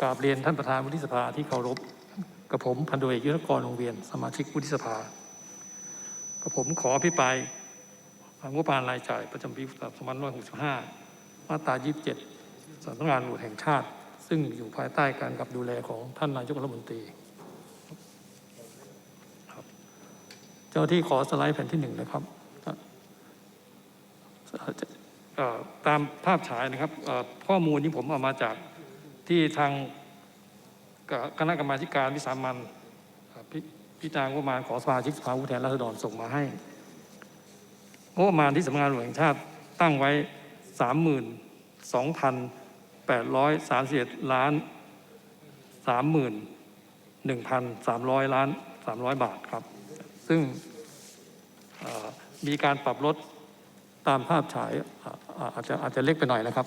กราบเรียนท่านประธานวุฒิสภาที่เคารพกับผมพันโดเอกยุทธกรวงเวียน สมาชิกวุฒิสภากับผมขออภิปรายงบประมาณรายจ่ายประจำปี2565 มาตรา 27สำนักงานตำรวจแห่งชาติ ซึ่งอยู่ภายใต้การกับดูแลของท่านนายกรัฐมนตรีครับเจ้าที่ขอสไลด์แผ่นที่หนึ่งนะครับตามภาพฉายนะครับข้อมูลนี้ผมเอามาจาก ที่ทางคณะกรรมาการวิสามันเอ่อพิจารณางบประมาณของสมาชิกสภาผู้แทนราษฎรส่งมาให้งบประมาณที่สำนักงานตำรวจแห่งชาติตั้งไว้ 32,831ล้าน31,300 ล้าน 300 บาทครับ ซึ่งมีการปรับลดตามภาพฉายอ่าอ่าอาจจะอาจจะเล็กไปหน่อยนะครับ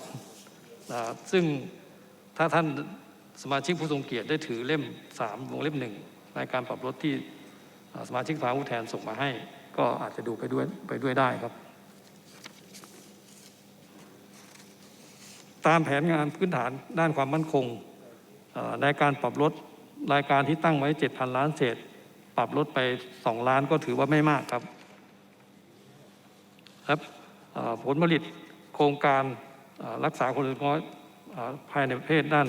ซึ่ง ถ้าท่านสมาชิกผู้ทรงเกียรติได้ถือเล่มสามวงเล่มหนึ่งรายการปรับลดที่สมาชิกสภาผู้แทนส่งมาให้ ก็อาจจะดูไปด้วยไปด้วยได้ครับ ตามแผนงานพื้นฐานด้านความมั่นคงในการปรับลดรายการที่ตั้งไว้ 7,000 ล้านเศษ ปรับลดไป 2 ล้านก็ถือว่าไม่มากครับครับผลผลิตโครงการรักษาคนเล็กน้อย ภายในประเทศด้าน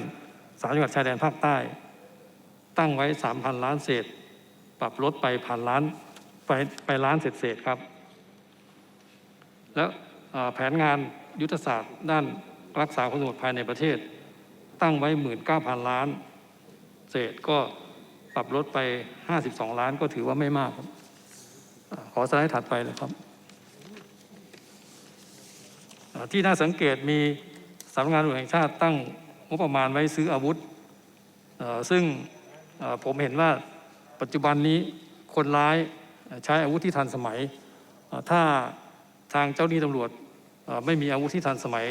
สามจังหวัดชายแดนภาคใต้ ตั้งไว้ 3,000 ล้านเศษ ปรับลดไปพันล้านไปไปล้านเศษเศษครับ แล้วแผนงานยุทธศาสตร์ด้านรักษาความสงบภายในประเทศ ตั้งไว้ 19,000 ล้าน เศษก็ปรับลดไป 52 ล้านก็ถือว่าไม่มากครับขอสไลด์ถัดไปเลยครับ ที่น่าสังเกตมี สำนักงานตำรวจแห่งชาติตั้งงบประมาณไว้ซื้ออาวุธ ซึ่งผมเห็นว่าปัจจุบันนี้คนร้ายใช้อาวุธที่ทันสมัย ถ้าทางเจ้าหน้าที่ตำรวจไม่มีอาวุธที่ทันสมัย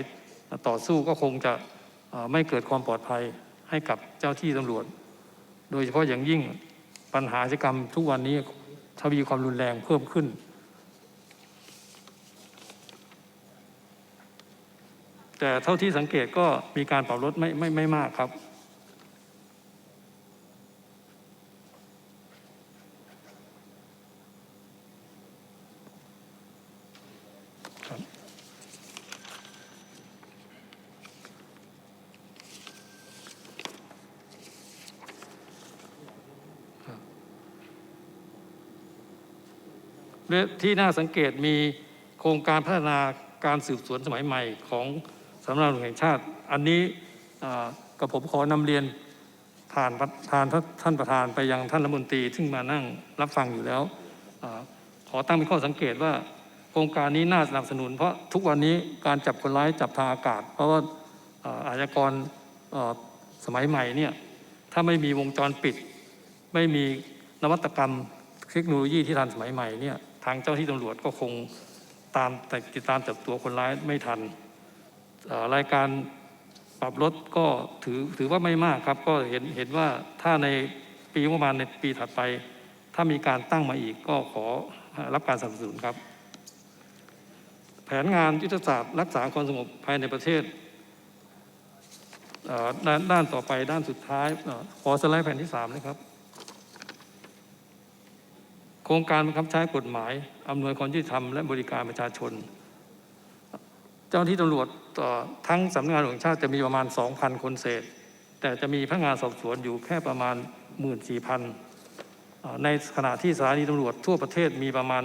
ต่อสู้ก็คงจะไม่เกิดความปลอดภัยให้กับเจ้าที่ตำรวจ โดยเฉพาะอย่างยิ่งปัญหาอาชญากรรมทุกวันนี้ทวีความรุนแรงเพิ่มขึ้น แต่เท่าที่สังเกตก็มีการปรับลดไม่ไม่ไม่มากครับ และที่น่าสังเกตมีโครงการพัฒนาการสืบสวนสมัยใหม่ของำนักงานตำรวจแห่งชาติ อันนี้กับผมขอนำเรียนผ่านประธานท่านประธานไปยังท่านรัฐมนตรี ซึ่งมานั่งรับฟังอยู่แล้วอขอตั้งเป็นข้อสังเกตว่า โครงการนี้น่าสนับสนุน เพราะทุกวันนี้การจับคนร้ายจับทางอากาศ เพราะว่าอาชญากรสมัยใหม่เนี่ยถ้าไม่มีวงจรปิด ไม่มีนวัตกรรมเทคโนโลยีที่ทันสมัยใหม่เนี่ยทางเจ้าที่ตำรวจก็คงตามแต่ติดตามจับตัวคนร้ายไม่ทัน รายการปรับลดก็ถือถือว่าไม่มากครับ ก็เห็นเห็นว่าถ้าในปีงบประมาณในปีถัดไป ถ้ามีการตั้งมาอีกก็ขอรับการสนับสนุนครับ แผนงานยุทธศาสตร์รักษาความสงบภายในประเทศด้านด้านต่อไปด้านสุดท้ายขอสไลด์แผ่นที่สามนะครับ โครงการบังคับใช้กฎหมายอำนวยความยุติธรรมและบริการประชาชน เจ้าหน้าที่ตำรวจต่อทั้งสำนักงานตำรวงชาติจะมีประมาณ 2,000 คนเศษ แต่จะมีพนักงานสอบสวนอยู่แค่ประมาณ 14,000 ในขณะที่สถานีตำรวจทั่วประเทศมีประมาณ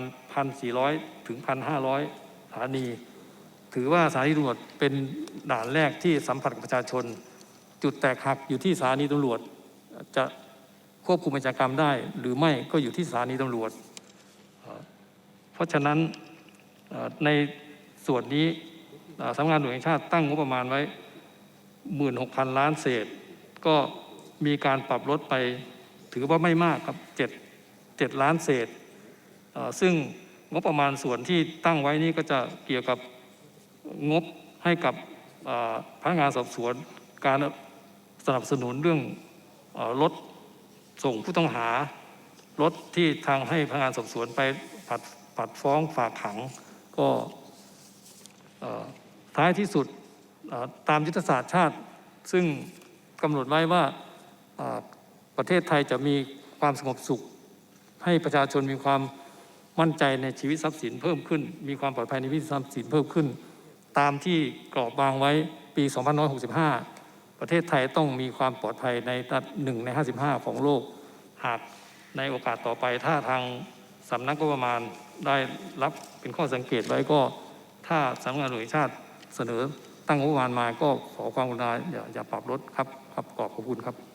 1,400 ถึง 1,500 สถานี ถือว่าสถานีตำรวจเป็นด่านแรกที่สัมผัสกับประชาชน จุดแตกหักอยู่ที่สถานีตำรวจจะควบคุมอาชญากรรมได้ หรือไม่ก็อยู่ที่สถานีตำรวจ เพราะฉะนั้นในส่วนนี้ สำนักงานตำรวจแห่งชาติตั้งงบประมาณไว้ 16,000 ล้านเศษ ก็มีการปรับลดไปถือว่าไม่มากครับ7 7ล้านเศษ ซึ่งงบประมาณส่วนที่ตั้งไว้นี้ก็จะเกี่ยวกับงบให้กับพนักงานสอบสวนการสนับสนุนเรื่องเอ่อลดส่งผู้ต้องหารถที่ทางให้พนักงานสอบสวนไปผัดผัดฟ้องฝากขังก็ ท้ายที่สุดตามยุทธศาสตร์ชาติ ซึ่งกำหนดไว้ว่าประเทศไทยจะมีความสงบสุข ให้ประชาชนมีความมั่นใจในชีวิตทรัพย์สินเพิ่มขึ้น มีความปลอดภัยในชีวิตทรัพย์สินเพิ่มขึ้น ตามที่กรอบวางไว้ปี 2565 ประเทศไทยต้องมีความปลอดภัยในระดับหนึ่งใน 55 ของโลก หากในโอกาสต่อไปถ้าทางสำนักงบประมาณได้รับเป็นข้อสังเกตไว้ก็ ถ้าสำนักงานตำรวจแห่งชาติ เสนอตั้งงบประมาณมาก็ขอความกรุณาอย่าอย่าปรับลดครับครับขอบคุณครับ